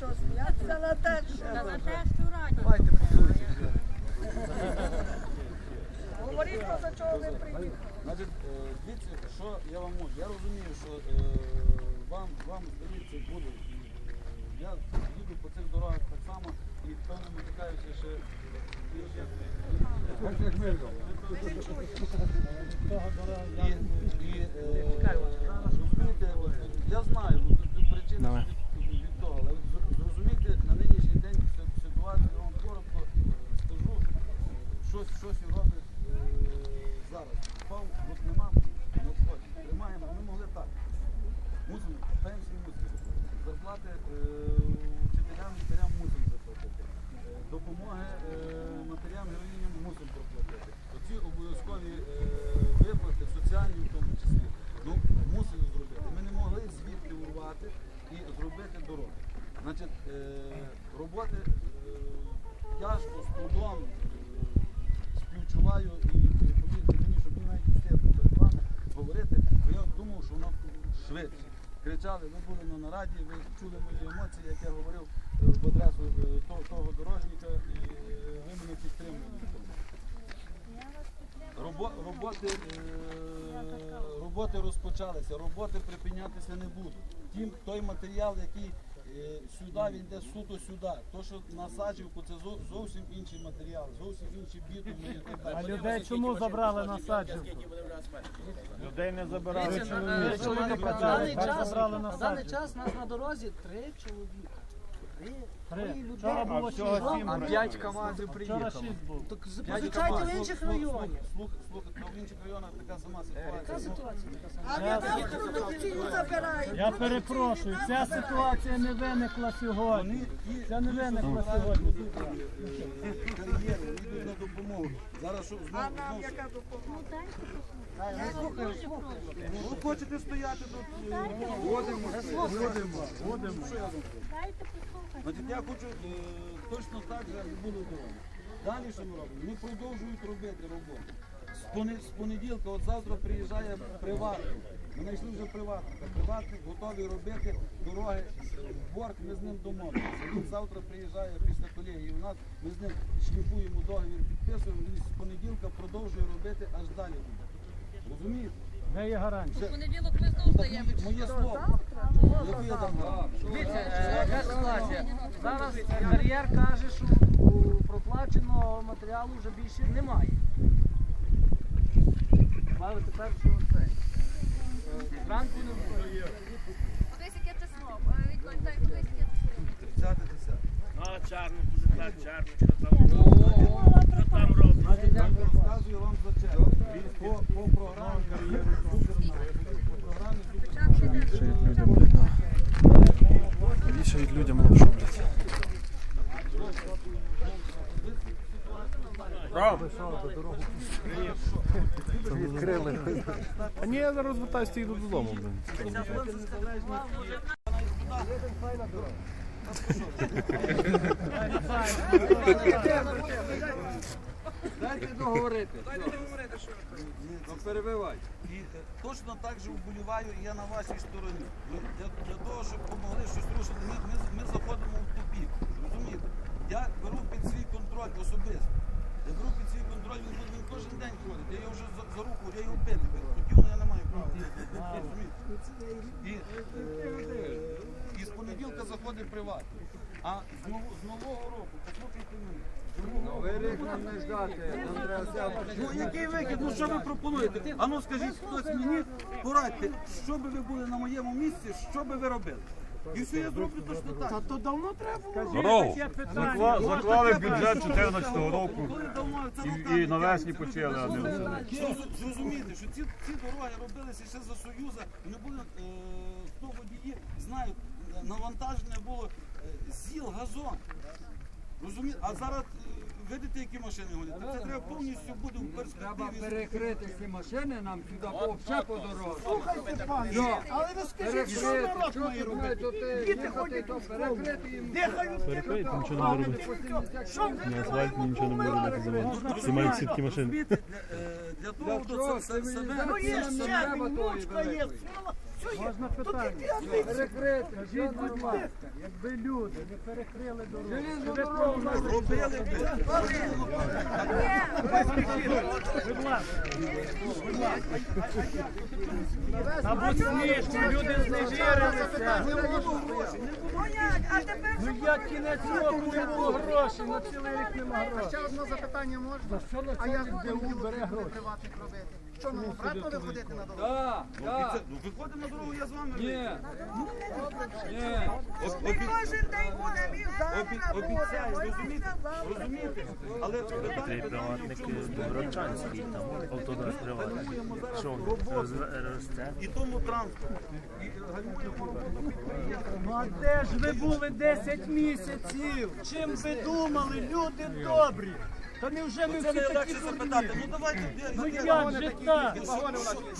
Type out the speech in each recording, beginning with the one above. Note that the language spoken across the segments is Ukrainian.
чого сміятися на те, що Та за те, що раді. Давайте послухайте. говоріть, про за чого ви приїхали. Значить, е, дивіться, що я вам можу. Я розумію, що е, вам, вам здається, буде. Е, Я їду по цих дорогах так само і певно натикаюся ще. І, і, е, розумієте, от, я знаю, ну, тут- тут причина від, від того, але от зр- зрозумійте, на нинішній день си- ситуацію, я вам коротко е, скажу, е, щось, щось і робить е, зараз. Впав, от нема, не входить. Тримаємо, ми могли так. Мусимо, пенсії мусимо. Зарплати е, вчителям, лікарям мусимо заплатити. Е, Допомоги е, матерям, героїням мусимо проплатити. Оці обов'язкові е, виплати, соціальні в тому числі, ну, мусимо зробити. Ми не могли звідти урвати і зробити дороги. Значить, е, роботи е, тяжко, з трудом, е, співчуваю і повірте мені, щоб мені навіть встигли перед вами говорити, бо я думав, що воно швидше. Кричали, ви були на нараді, ви чули мої емоції, як я говорив е, в адресу е, того, дорожника, і е, ви мене підтримували. Робо, роботи, роботи розпочалися, роботи припинятися не будуть. Тим, той матеріал, який сюди, він йде суто сюди. То, що насаджівку, це зовсім інший матеріал, зовсім інші бітуми А людей чому забрали на саджівку? Людей не забирали. Дивіться, на- на- на даний час- забрали на На час нас на дорозі три чоловіка. Вчора було шість. сім А п'ять КАМАЗів Вчора шість було. Так Дядько в інших районах. Слух, слух, в інших районах така сама Яка ситуація. Ну, ситуація? А від нас продукцію забирають. Я перепрошую, ця ситуація не виникла сьогодні. Це не збирають сьогодні. кар'єри, йдуть на допомогу. Зараз що А нам знову яка допомога? Ви хочете стояти тут? Водимо, водимо, водимо. Що я хочу е, точно так же буду дороги. Далі що ми робимо? Ми продовжують робити роботу. З, понеділка, от завтра приїжджає приватник. Ми знайшли вже приватника. Приватник готовий робити дороги. Борг ми з ним домовилися. Він завтра приїжджає після колегії. У нас ми з ним шліфуємо договір, підписуємо. Він з понеділка продовжує робити аж далі. Розумієте? Де є гарантія? Понеділок ми знову Ну, стаємо. моє слово. Дивіться, е, яка ситуація? Зараз кар'єр каже, що у проплаченого матеріалу вже більше немає. Мали тепер що це. Е, Зранку не було. Подивись, яке число. Е, Відьмань, яке число. 30 10. А, чарно, буде так, чарно, що там. Що там робить? Я розказую вам за це. По, по програмі по програмі Вішають людям лапшу, блядь. Відкрили. А ні, я зараз вертаюся і йду додому, блін. Дайте договорити. Ну, перебивай. І е, точно так же вболіваю і я на вашій стороні. Ми Для, для того, щоб допомогли щось рушити, ми, ми, ми заходимо в тупік. Розумієте? Я беру під свій контроль особисто. Я беру під свій контроль, він, він кожен день ходить. Я його вже за, за руку, я його пити. Хотів, але я не маю права. Розумієте? І, е, і з понеділка заходить приватний. А з, ново- з нового року, послухайте мене. Ждати. Ну який вихід? Ну що ви пропонуєте? А ну скажіть хтось мені, порадьте, що би ви були на моєму місці, що би ви робили? І все я зроблю точно так. Та то давно треба було. Дорогу. Закла- Заклали в бюджет 2014 року і, і навесні почали, а не зрозу- Зрозуміти, що ці, ці дороги робилися ще за Союза, вони були, е, хто водії знають, е, навантаження було е, зіл, газон. Розумієте? А зараз е, видите, які машини гонять? Це треба повністю буде в Треба перспективі. перекрити ці машини нам сюди по ще по дорозі. Слухайте, пане, але ви скажіть, що Перекрити, народ що має робити? Діти їхати, ходять то у школу, перекрити їм. дихають Перекрити, нічого не топами, робити. що ви На не асфальт нічого не робити за. Всі мають сітки машин. Розумієте, для, е, для того, Для чого? це- себе, Ну є ще не треба він, внучка є, Можна питання? Перекрити. Скажіть, будь ласка, якби люди не перекрили дорогу, дорогу провели- би. Будь ласка. Та будь смішно, люди зневірилися. Ну як? А тепер Ну як кінець року не було грошей, на цілий рік нема грошей. Ще одне запитання можна? А як ДУ бере гроші? Що нам обратно виходити на дорогу? Так, так. Ну виходимо на дорогу, я з вами. Ні, ні. ми кожен день будемо і зараз будемо. Обіцяю, розумієте? Розумієте? Але питання питання в чому? Доброчанський, там автодор приватний. Зараз Що роботу росте? і тому транспорту. І гальмуємо роботу. Ну а де ж ви були 10 місяців? Чим ви думали, люди добрі? Та невже ми всі такі запитати. дурні? Ну давайте. я- Ну як же так?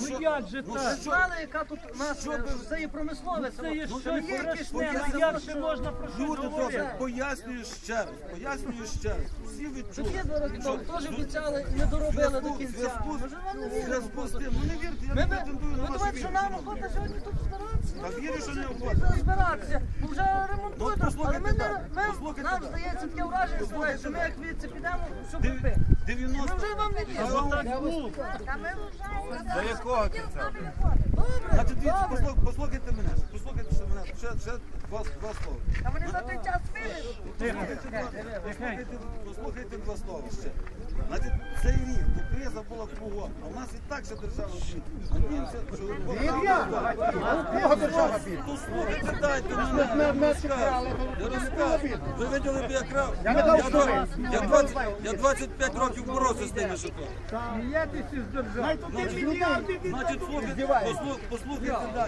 Ну як же так? Знали, яка тут у нас е, це є промислове Це є село. щось страшне, ну як ще можна про щось Люди добре, пояснюю ще раз, пояснюю ще раз. Всі відчули. Є два роки тому, теж обіцяли і не доробили до кінця. зв'язку Може, вам не віримо? Зв'язку з тим, ну не вірте, я Ми, не ви, претендую ви вашу думаєте, що віру. нам охота сьогодні тут збиратися? Та Ну, вірю, що не тут охота. збиратися. Бо вже Ну, послухайте але ми, не, ми послухайте нам здається таке враження, що ми як звідси підемо, все Дев- купи. 90. Вже вам не Я віримо. вам- Та ми вважаємо. До якого кінця? Значить, дивіться, послух- послухайте мене, послухайте ще мене, ще, ще два, два слова. Та вони за той. Послухайте, два- слова ще. Значить, цей рік, то криза була кругом, а в нас і так ще держава б'є. Надіємося, що... Послухайте, дайте мене, я розказую. Ви виділи б я крав? Я не дав я, 20, я 25 років боровся з тими шуками. Смієтеся з держави. Значить, слухайте, послухайте далі.